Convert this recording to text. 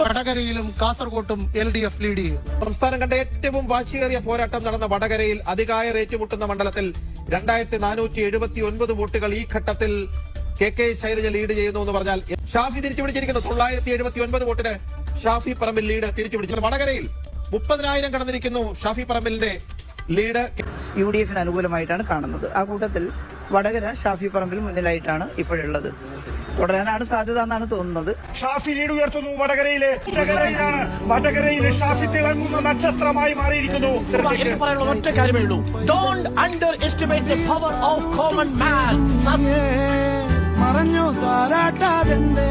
വടകരയിലും കാസർകോട്ടും L D F lead ചെയ്യും സംസ്ഥാനം കണ്ട ഏറ്റവും വാശിയേറിയ പോരാട്ടം നടന്ന വടകരയിൽ അധികായർ ഏറ്റുമുട്ടുന്ന മണ്ഡലത്തിൽ രണ്ടായിരത്തി നാനൂറ്റി എഴുപത്തി ഒൻപത് വോട്ടുകൾ ഈ ഘട്ടത്തിൽ കെ കെ ശൈലജ ലീഡ് ചെയ്യുന്നു എന്ന് പറഞ്ഞാൽ ഷാഫി തിരിച്ചുപിടിച്ചിരിക്കുന്നു. തൊള്ളായിരത്തി എഴുപത്തി ഒൻപത് വോട്ടിന് ഷാഫി പറമ്പിൽ ലീഡ് തിരിച്ചുപിടിച്ചു വടകരയിൽ മുപ്പതിനായിരം കടന്നിരിക്കുന്നു ഷാഫി പറമ്പിലിന്റെ ലീഡ് യു ഡി എഫിന് അനുകൂലമായിട്ടാണ് കാണുന്നത്. ആ കൂട്ടത്തിൽ വടകര ഷാഫി പറമ്പിൽ മുന്നിലായിട്ടാണ് ഇപ്പോഴുള്ളത്. തുടരാനാണ് സാധ്യത എന്നാണ് തോന്നുന്നത്. ഷാഫി ലീഡ് ഉയർത്തുന്നു. വടകരയിലെ വടകരയിലാണ്. വടകരയിലെ ഷാഫി തിളങ്ങുന്ന നക്ഷത്രമായി മാറിയിരിക്കുന്നു. ഒറ്റ കാര്യമേ ഉള്ളൂ. Don't underestimate the power of common man മറഞ്ഞു താരാട്ടാതെന്തേ?